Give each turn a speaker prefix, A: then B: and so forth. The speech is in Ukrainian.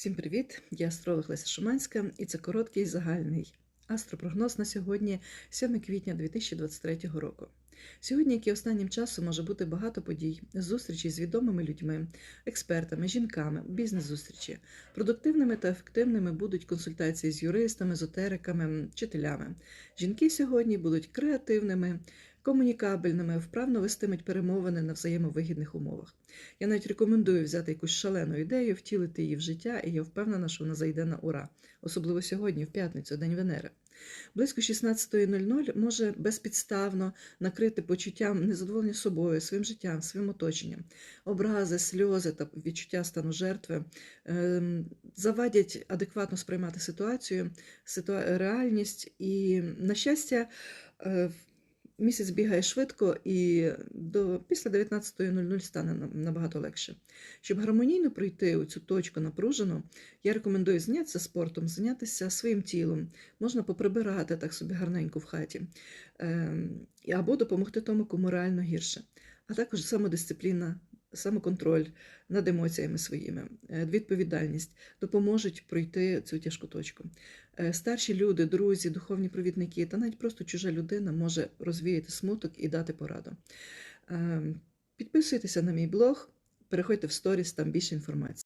A: Всім привіт! Я астролог Леся Шуманська, і це короткий загальний астропрогноз на сьогодні, 7 квітня 2023 року. Сьогодні, як і останнім часом, може бути багато подій, зустрічей з відомими людьми, експертами, жінками, бізнес-зустрічі. Продуктивними та ефективними будуть консультації з юристами, езотериками, вчителями. Жінки сьогодні будуть креативними, комунікабельними, вправно вестимуть перемовини на взаємовигідних умовах. Я навіть рекомендую взяти якусь шалену ідею, втілити її в життя, і я впевнена, що вона зайде на ура, особливо сьогодні, в п'ятницю, День Венери. Близько 16.00 може безпідставно накрити почуттям незадоволення собою, своїм життям, своїм оточенням. Образи, сльози та відчуття стану жертви ем, завадять адекватно сприймати ситуацію, ситуа- реальність і, на щастя, е, Місяць бігає швидко і до після 19.00 стане набагато легше. Щоб гармонійно пройти у цю точку напружену, я рекомендую зайнятися спортом, зайнятися своїм тілом, можна поприбирати так собі гарненько в хаті, ем, або допомогти тому, кому реально гірше. А також самодисципліна, самоконтроль над емоціями своїми, е, відповідальність допоможуть пройти цю тяжку точку. Е, Старші люди, друзі, духовні провідники та навіть просто чужа людина може розвіяти смуток і дати пораду. Ем, Підписуйтеся на мій блог, переходьте в сторіс, там більше інформації.